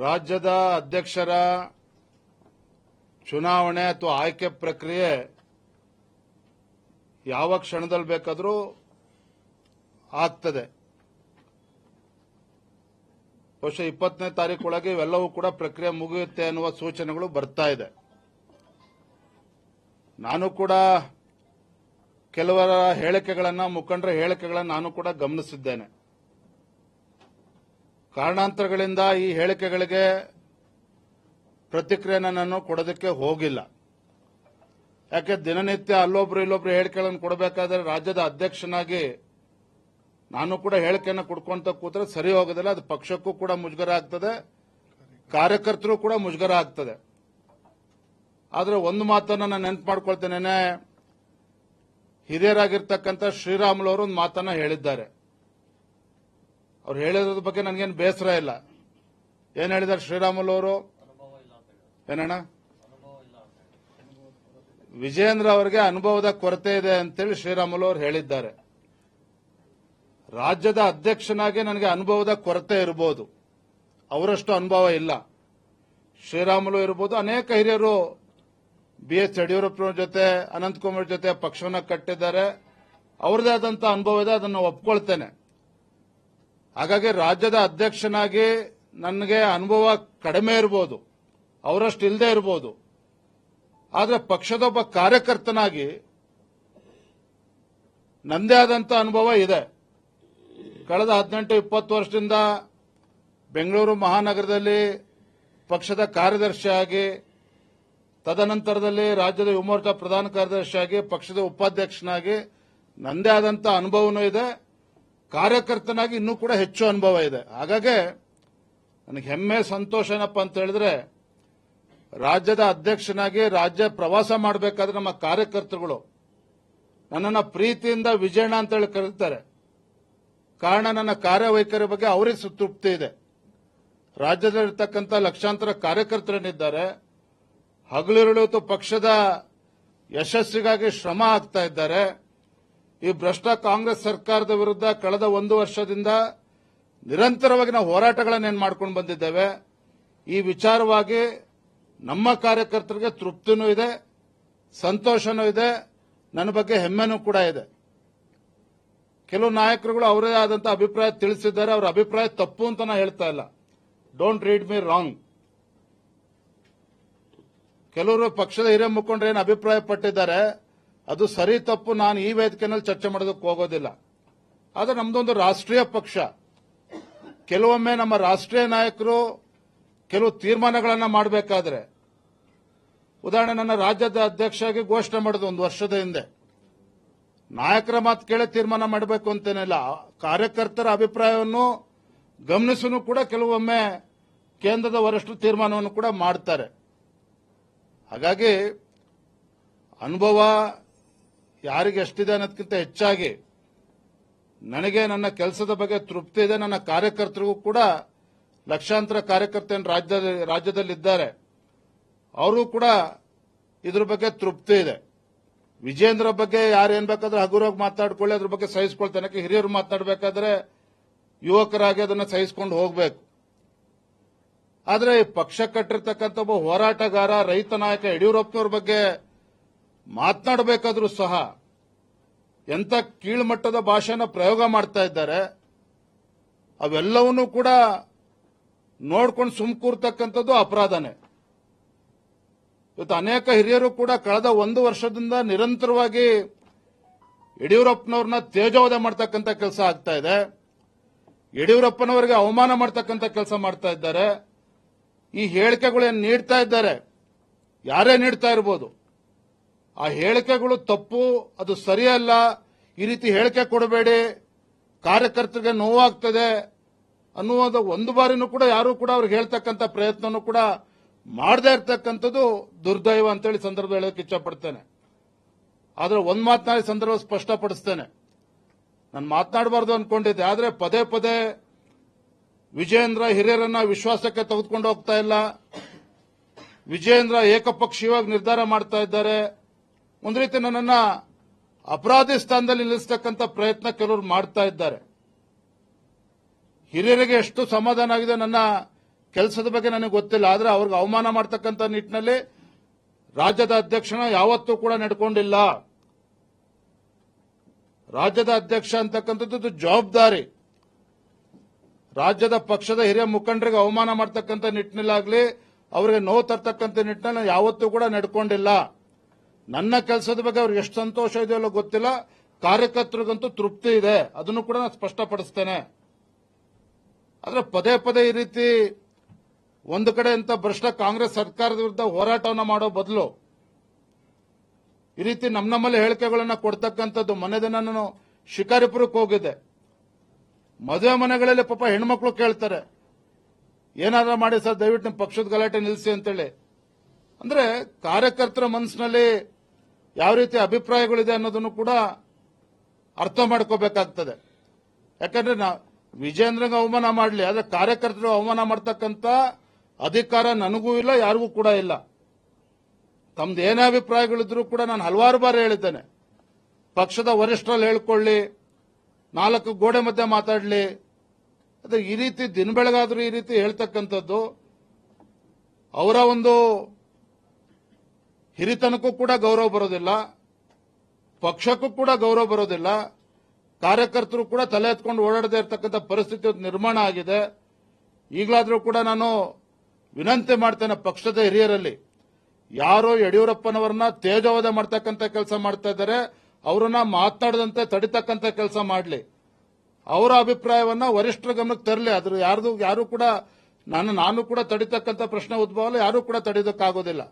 ರಾಜ್ಯದ ಅಧ್ಯಕ್ಷರ ಚುನಾವಣೆ ಅಥವಾ ಆಯ್ಕೆ ಪ್ರಕ್ರಿಯೆ ಯಾವ ಕ್ಷಣದಲ್ಲಿ ಬೇಕಾದರೂ ಆಗ್ತದೆ. ಬಹುಶಃ ಇಪ್ಪತ್ತನೇ ತಾರೀಕೊಳಗೆ ಇವೆಲ್ಲವೂ ಕೂಡ ಪ್ರಕ್ರಿಯೆ ಮುಗಿಯುತ್ತೆ ಅನ್ನುವ ಸೂಚನೆಗಳು ಬರ್ತಾ ಇದೆ. ನಾನು ಕೂಡ ಕೆಲವರ ಹೇಳಿಕೆಗಳನ್ನು, ಮುಖಂಡರ ಹೇಳಿಕೆಗಳನ್ನು ನಾನು ಕೂಡ ಗಮನಿಸಿದ್ದೇನೆ. ಕಾರಣಾಂತರಗಳಿಂದ ಈ ಹೇಳಿಕೆಗಳಿಗೆ ಪ್ರತಿಕ್ರಿಯೆನ ನಾನು ಕೊಡೋದಕ್ಕೆ ಹೋಗಿಲ್ಲ. ಯಾಕೆ ದಿನನಿತ್ಯ ಅಲ್ಲೊಬ್ರು ಇಲ್ಲೊಬ್ರು ಹೇಳಿಕೆಗಳನ್ನು ಕೊಡಬೇಕಾದ್ರೆ ರಾಜ್ಯದ ಅಧ್ಯಕ್ಷನಾಗಿ ನಾನು ಕೂಡ ಹೇಳಿಕೆಯನ್ನು ಕೊಡ್ಕೊಂತ ಕೂತ್ರೆ ಸರಿ ಹೋಗೋದಿಲ್ಲ, ಅದು ಪಕ್ಷಕ್ಕೂ ಕೂಡ ಮುಜುಗರ ಆಗ್ತದೆ, ಕಾರ್ಯಕರ್ತರು ಕೂಡ ಮುಜುಗರ ಆಗ್ತದೆ. ಆದರೆ ಒಂದು ಮಾತನ್ನು ನಾನು ನೆನ್ಪು ಮಾಡ್ಕೊಳ್ತೇನೆ ಹಿರಿಯರಾಗಿರ್ತಕ್ಕಂಥ ಶ್ರೀರಾಮುಲು ಅವರು ಒಂದು ಮಾತನ್ನ ಹೇಳಿದ್ದಾರೆ. ಅವ್ರು ಹೇಳಿರೋದ್ರ ಬಗ್ಗೆ ನನಗೇನು ಬೇಸರ ಇಲ್ಲ. ಏನ್ ಹೇಳಿದಾರೆ ಶ್ರೀರಾಮುಲು ಅವರು? ಏನಣ್ಣ? ವಿಜೇಂದ್ರ ಅವರಿಗೆ ಅನುಭವದ ಕೊರತೆ ಇದೆ ಅಂತೇಳಿ ಶ್ರೀರಾಮುಲು ಅವರು ಹೇಳಿದ್ದಾರೆ. ರಾಜ್ಯದ ಅಧ್ಯಕ್ಷನಾಗಿ ನನಗೆ ಅನುಭವದ ಕೊರತೆ ಇರಬಹುದು ಅವರಷ್ಟು ಅನುಭವ ಇಲ್ಲ. ಶ್ರೀರಾಮುಲು ಇರಬಹುದು ಅನೇಕ ಹಿರಿಯರು ಬಿ ಎಸ್ ಯಡಿಯೂರಪ್ಪನವ್ರ ಜೊತೆ, ಅನಂತಕುಮಾರ್ ಜೊತೆ ಪಕ್ಷವನ್ನ ಕಟ್ಟಿದ್ದಾರೆ. ಅವರದೇ ಆದಂತಹ ಅನುಭವ ಇದೆ, ಅದನ್ನು ಒಪ್ಕೊಳ್ತೇನೆ. ಹಾಗಾಗಿ ರಾಜ್ಯದ ಅಧ್ಯಕ್ಷನಾಗಿ ನನಗೆ ಅನುಭವ ಕಡಿಮೆ ಇರಬಹುದು ಅವರಷ್ಟು ಇಲ್ಲದೆ ಇರಬಹುದು ಆದರೆ ಪಕ್ಷದ ಒಬ್ಬ ಕಾರ್ಯಕರ್ತನಾಗಿ ನಂದೇ ಆದಂಥ ಅನುಭವ ಇದೆ. ಕಳೆದ ಹದಿನೆಂಟು, ಇಪ್ಪತ್ತು ವರ್ಷದಿಂದ ಬೆಂಗಳೂರು ಮಹಾನಗರದಲ್ಲಿ ಪಕ್ಷದ ಕಾರ್ಯದರ್ಶಿಯಾಗಿ, ತದನಂತರದಲ್ಲಿ ರಾಜ್ಯದ ಯುವ ಪ್ರಧಾನ ಕಾರ್ಯದರ್ಶಿಯಾಗಿ, ಪಕ್ಷದ ಉಪಾಧ್ಯಕ್ಷನಾಗಿ ನಂದೇ ಆದಂಥ ಅನುಭವನೂ ಇದೆ. ಕಾರ್ಯಕರ್ತನಾಗಿ ಇನ್ನೂ ಕೂಡ ಹೆಚ್ಚು ಅನುಭವ ಇದೆ. ಹಾಗಾಗಿ ನನಗೆ ಹೆಮ್ಮೆ, ಸಂತೋಷ ಏನಪ್ಪ ಅಂತ ಹೇಳಿದ್ರೆ, ರಾಜ್ಯದ ಅಧ್ಯಕ್ಷನಾಗಿ ರಾಜ್ಯ ಪ್ರವಾಸ ಮಾಡಬೇಕಾದ್ರೆ ನಮ್ಮ ಕಾರ್ಯಕರ್ತರುಗಳು, ನನ್ನನ್ನು ಪ್ರೀತಿಯಿಂದ ವಿಜಯಣ್ಣ ಅಂತ ಹೇಳಿ ಕರೀತಾರೆ. ಕಾರಣ ನನ್ನ ಕಾರ್ಯವೈಖರಿ ಬಗ್ಗೆ ಅವರಿಗೆ ಸುತೃಪ್ತಿ ಇದೆ. ರಾಜ್ಯದಲ್ಲಿರ್ತಕ್ಕಂಥ ಲಕ್ಷಾಂತರ ಕಾರ್ಯಕರ್ತರೇನಿದ್ದಾರೆ ಹಗಲಿರುಳಿತು ಪಕ್ಷದ ಯಶಸ್ಸಿಗಾಗಿ ಶ್ರಮ ಆಗ್ತಾ ಇದ್ದಾರೆ. ಈ ಭ್ರಷ್ಟ ಕಾಂಗ್ರೆಸ್ ಸರ್ಕಾರದ ವಿರುದ್ಧ ಕಳೆದ ಒಂದು ವರ್ಷದಿಂದ ನಿರಂತರವಾಗಿ ನಾವು ಹೋರಾಟಗಳನ್ನೇನು ಮಾಡ್ಕೊಂಡು ಬಂದಿದ್ದೇವೆ, ಈ ವಿಚಾರವಾಗಿ ನಮ್ಮ ಕಾರ್ಯಕರ್ತರಿಗೆ ತೃಪ್ತಿನೂ ಇದೆ, ಸಂತೋಷನೂ ಇದೆ, ನನ್ನ ಬಗ್ಗೆ ಹೆಮ್ಮೆನೂ ಕೂಡ ಇದೆ. ಕೆಲವು ನಾಯಕರುಗಳು ಅವರೇ ಆದಂತಹ ಅಭಿಪ್ರಾಯ ತಿಳಿಸಿದ್ದಾರೆ, ಅವರ ಅಭಿಪ್ರಾಯ ತಪ್ಪು ಅಂತ ನಾ ಹೇಳ್ತಾ ಇಲ್ಲ. ಡೋಂಟ್ ರೀಡ್ ಮೀ ರಾಂಗ್ ಕೆಲವರು ಪಕ್ಷದ ಹಿರಿಯ ಮುಖಂಡರು ಏನು ಅಭಿಪ್ರಾಯ ಪಟ್ಟಿದ್ದಾರೆ ಅದು ಸರಿ ತಪ್ಪು, ನಾನು ಈ ವೇದಿಕೆಯಲ್ಲಿ ಚರ್ಚೆ ಮಾಡೋದಕ್ಕೆ ಹೋಗೋದಿಲ್ಲ. ಆದರೆ ನಮ್ದೊಂದು ರಾಷ್ಟ್ರೀಯ ಪಕ್ಷ. ಕೆಲವೊಮ್ಮೆ ನಮ್ಮ ರಾಷ್ಟ್ರೀಯ ನಾಯಕರು ಕೆಲವು ತೀರ್ಮಾನಗಳನ್ನು ಮಾಡಬೇಕಾದ್ರೆ, ಉದಾಹರಣೆ, ನನ್ನ ರಾಜ್ಯದ ಅಧ್ಯಕ್ಷರಾಗಿ ಘೋಷಣೆ ಮಾಡೋದು ಒಂದು ವರ್ಷದ ಹಿಂದೆ. ನಾಯಕರ ಮಾತು ಕೇಳಿ ತೀರ್ಮಾನ ಮಾಡಬೇಕು ಅಂತೇನಿಲ್ಲ. ಕಾರ್ಯಕರ್ತರ ಅಭಿಪ್ರಾಯವನ್ನು ಗಮನಿಸನು ಕೂಡ ಕೆಲವೊಮ್ಮೆ ಕೇಂದ್ರದ ವರಿಷ್ಠರು ತೀರ್ಮಾನವನ್ನು ಕೂಡ ಮಾಡ್ತಾರೆ. ಹಾಗಾಗಿ ಅನುಭವ ಯಾರಿಗೆ ಎಷ್ಟಿದೆ ಅನ್ನೋದಕ್ಕಿಂತ ಹೆಚ್ಚಾಗಿ ನನಗೆ ನನ್ನ ಕೆಲಸದ ಬಗ್ಗೆ ತೃಪ್ತಿ ಇದೆ. ನನ್ನ ಕಾರ್ಯಕರ್ತರಿಗೂ ಕೂಡ ಲಕ್ಷಾಂತರ ಕಾರ್ಯಕರ್ತರು ರಾಜ್ಯದ ರಾಜ್ಯದಲ್ಲಿದ್ದಾರೆ. ಅವರೂ ಕೂಡ ಇದ್ರ ಬಗ್ಗೆ ತೃಪ್ತಿ ಇದೆ. ವಿಜೇಂದ್ರ ಬಗ್ಗೆ ಯಾರು ಏನ್ ಬೇಕಾದ್ರೆ ಹಗುರವಾಗಿ ಮಾತಾಡ್ಕೊಳ್ಳಿ, ಅದ್ರ ಬಗ್ಗೆ ಸಹಿಸ್ಕೊಳ್ತಾನೆ. ಹಿರಿಯರು ಮಾತಾಡಬೇಕಾದ್ರೆ ಯುವಕರಾಗಿ ಅದನ್ನು ಸಹಿಸ್ಕೊಂಡು ಹೋಗಬೇಕು. ಆದರೆ ಈ ಪಕ್ಷ ಕಟ್ಟಿರ್ತಕ್ಕಂಥ ಒಬ್ಬ ಹೋರಾಟಗಾರ, ರೈತ ನಾಯಕ ಯಡಿಯೂರಪ್ಪನವ್ರ ಬಗ್ಗೆ ಮಾತನಾಡಬೇಕಾದ್ರೂ ಸಹ ಎಂತ ಕೀಳ್ಮಟ್ಟದ ಭಾಷೆನ ಪ್ರಯೋಗ ಮಾಡ್ತಾ ಇದ್ದಾರೆ, ಅವೆಲ್ಲವನ್ನೂ ಕೂಡ ನೋಡ್ಕೊಂಡು ಸುಮ್ ಕೂರ್ತಕ್ಕಂಥದ್ದು ಅಪರಾಧನೇ. ಇವತ್ತು ಅನೇಕ ಹಿರಿಯರು ಕೂಡ ಕಳೆದ ಒಂದು ವರ್ಷದಿಂದ ನಿರಂತರವಾಗಿ ಯಡಿಯೂರಪ್ಪನವ್ರನ್ನ ತೇಜೋವಧೆ ಮಾಡ್ತಕ್ಕಂಥ ಕೆಲಸ ಆಗ್ತಾ ಇದೆ. ಯಡಿಯೂರಪ್ಪನವರಿಗೆ ಅವಮಾನ ಮಾಡ್ತಕ್ಕಂಥ ಕೆಲಸ ಮಾಡ್ತಾ ಇದ್ದಾರೆ. ಈ ಹೇಳಿಕೆಗಳು ಏನು ನೀಡ್ತಾ ಇದ್ದಾರೆ, ಯಾರೇ ನೀಡ್ತಾ ಇರ್ಬೋದು ಆ ಹೇಳಿಕೆಗಳು ತಪ್ಪು, ಅದು ಸರಿಯಲ್ಲ. ಈ ರೀತಿ ಹೇಳಿಕೆ ಕೊಡಬೇಡಿ. ಕಾರ್ಯಕರ್ತರಿಗೆ ನೋವಾಗ್ತದೆ ಅನ್ನುವಂಥ ಒಂದು ಬಾರಿನೂ ಕೂಡ ಯಾರು ಕೂಡ ಅವ್ರಿಗೆ ಹೇಳ್ತಕ್ಕಂಥ ಪ್ರಯತ್ನನೂ ಕೂಡ ಮಾಡದೇ ಇರತಕ್ಕಂಥದ್ದು ದುರ್ದೈವ ಅಂತೇಳಿ ಸಂದರ್ಭ ಹೇಳೋಕೆ ಇಚ್ಛಪಡ್ತೇನೆ. ಆದ್ರೆ ಒಂದ್ ಮಾತನಾಡಿ ಸಂದರ್ಭ ಸ್ಪಷ್ಟಪಡಿಸ್ತೇನೆ. ನಾನು ಮಾತನಾಡಬಾರ್ದು ಅನ್ಕೊಂಡಿದ್ದೆ. ಆದ್ರೆ ಪದೇ ಪದೇ ವಿಜೇಂದ್ರ ಹಿರಿಯರನ್ನ ವಿಶ್ವಾಸಕ್ಕೆ ತೆಗೆದುಕೊಂಡು ಹೋಗ್ತಾ ಇಲ್ಲ. ವಿಜೇಂದ್ರ ಏಕಪಕ್ಷೀಯವಾಗಿ ನಿರ್ಧಾರ ಮಾಡ್ತಾ ಇದ್ದಾರೆ. ಒಂದು ರೀತಿ ನನ್ನನ್ನ ಅಪರಾಧಿ ಸ್ಥಾನದಲ್ಲಿ ನಿಲ್ಲಿಸ್ತಕ್ಕಂಥ ಪ್ರಯತ್ನ ಕೆಲವರು ಮಾಡ್ತಾ ಇದ್ದಾರೆ. ಹಿರಿಯರಿಗೆ ಎಷ್ಟು ಸಮಾಧಾನ ಆಗಿದೆ ನನ್ನ ಕೆಲಸದ ಬಗ್ಗೆ ನನಗೆ ಗೊತ್ತಿಲ್ಲ. ಆದರೆ ಅವ್ರಿಗೆ ಅವಮಾನ ಮಾಡ್ತಕ್ಕಂಥ ನಿಟ್ಟಿನಲ್ಲಿ ರಾಜ್ಯದ ಅಧ್ಯಕ್ಷನ ಯಾವತ್ತೂ ಕೂಡ ನಡ್ಕೊಂಡಿಲ್ಲ. ರಾಜ್ಯದ ಅಧ್ಯಕ್ಷ ಅಂತಕ್ಕಂಥದ್ದು ಜವಾಬ್ದಾರಿ. ರಾಜ್ಯದ ಪಕ್ಷದ ಹಿರಿಯ ಮುಖಂಡರಿಗೆ ಅವಮಾನ ಮಾಡ್ತಕ್ಕಂಥ ನಿಟ್ಟಿನಲ್ಲಾಗಲಿ, ಅವರಿಗೆ ನೋವು ತರ್ತಕ್ಕಂಥ ನಿಟ್ಟಿನಲ್ಲಿ ಯಾವತ್ತೂ ಕೂಡ ನಡ್ಕೊಂಡಿಲ್ಲ. ನನ್ನ ಕೆಲಸದ ಬಗ್ಗೆ ಅವ್ರಿಗೆ ಎಷ್ಟು ಸಂತೋಷ ಇದೆಯಲ್ಲ ಗೊತ್ತಿಲ್ಲ. ಕಾರ್ಯಕರ್ತರಿಗಂತೂ ತೃಪ್ತಿ ಇದೆ. ಅದನ್ನು ಕೂಡ ನಾನು ಸ್ಪಷ್ಟಪಡಿಸ್ತೇನೆ. ಆದರೆ ಪದೇ ಪದೇ ಈ ರೀತಿ ಒಂದು ಕಡೆ ಅಂತ ಭ್ರಷ್ಟ ಕಾಂಗ್ರೆಸ್ ಸರ್ಕಾರದ ವಿರುದ್ಧ ಹೋರಾಟವನ್ನು ಮಾಡೋ ಬದಲು ಈ ರೀತಿ ನಮ್ಮ ನಮ್ಮಲ್ಲಿ ಹೇಳಿಕೆಗಳನ್ನು ಕೊಡ್ತಕ್ಕಂಥದ್ದು ಮೊನ್ನೆ ದಿನ ನಾನು ಶಿಕಾರಿಪುರಕ್ಕೆ ಹೋಗಿದ್ದೆ. ಮದುವೆ ಮನೆಗಳಲ್ಲಿ ಪಾಪ ಹೆಣ್ಮಕ್ಳು ಕೇಳ್ತಾರೆ ಏನಾದ್ರೂ ಮಾಡಿ ಸರ್, ದಯವಿಟ್ಟು ನಿಮ್ಮ ಪಕ್ಷದ ಗಲಾಟೆ ನಿಲ್ಲಿಸಿ ಅಂತೇಳಿ. ಅಂದ್ರೆ ಕಾರ್ಯಕರ್ತರ ಮನಸ್ಸಿನಲ್ಲಿ ಯಾವ ರೀತಿ ಅಭಿಪ್ರಾಯಗಳಿದೆ ಅನ್ನೋದನ್ನು ಕೂಡ ಅರ್ಥ ಮಾಡ್ಕೋಬೇಕಾಗ್ತದೆ. ಯಾಕಂದ್ರೆ ನಾ ವಿಜೇಂದ್ರಂಗೆ ಅವಮಾನ ಮಾಡಲಿ, ಆದರೆ ಕಾರ್ಯಕರ್ತರು ಅವಮಾನ ಮಾಡ್ತಕ್ಕಂಥ ಅಧಿಕಾರ ನನಗೂ ಇಲ್ಲ, ಯಾರಿಗೂ ಕೂಡ ಇಲ್ಲ. ತಮ್ದು ಏನೇ ಅಭಿಪ್ರಾಯಗಳಿದ್ರು ಕೂಡ ನಾನು ಹಲವಾರು ಬಾರಿ ಹೇಳಿದ್ದೇನೆ. ಪಕ್ಷದ ವರಿಷ್ಠರಲ್ಲಿ ಹೇಳ್ಕೊಳ್ಳಿ, ನಾಲ್ಕು ಗೋಡೆ ಮಧ್ಯೆ ಮಾತಾಡಲಿ. ಅದೇ ಈ ರೀತಿ ದಿನ ಬೆಳಗಾದರೂ ಈ ರೀತಿ ಹೇಳ್ತಕ್ಕಂಥದ್ದು. ಅವರ ಒಂದು ಹಿರಿತನಕ್ಕೂ ಕೂಡ ಗೌರವ ಬರೋದಿಲ್ಲ, ಪಕ್ಷಕ್ಕೂ ಕೂಡ ಗೌರವ ಬರೋದಿಲ್ಲ, ಕಾರ್ಯಕರ್ತರು ಕೂಡ ತಲೆ ಎತ್ಕೊಂಡು ಓಡಾಡದೇ ಇರತಕ್ಕಂಥ ಪರಿಸ್ಥಿತಿ ನಿರ್ಮಾಣ ಆಗಿದೆ. ಈಗಲಾದರೂ ಕೂಡ ನಾನು ವಿನಂತಿ ಮಾಡ್ತೇನೆ ಪಕ್ಷದ ಹಿರಿಯರಲ್ಲಿ, ಯಾರೋ ಯಡಿಯೂರಪ್ಪನವರನ್ನ ತೇಜೋವಧೆ ಮಾಡ್ತಕ್ಕಂಥ ಕೆಲಸ ಮಾಡ್ತಾ ಇದ್ದಾರೆ, ಅವರನ್ನ ಮಾತನಾಡದಂತೆ ತಡಿತಕ್ಕಂಥ ಕೆಲಸ ಮಾಡಲಿ. ಅವರ ಅಭಿಪ್ರಾಯವನ್ನ ವರಿಷ್ಠರ ಗಮನಕ್ಕೆ ತರಲಿ. ಅದ್ರ ಯಾರ್ದು ಯಾರು ಕೂಡ ನಾನು ನಾನು ಕೂಡ ತಡಿತಕ್ಕಂಥ ಪ್ರಶ್ನೆ ಉದ್ಭವ ಯಾರು ಕೂಡ ತಡೆಯೋದಕ್ಕಾಗೋದಿಲ್ಲ.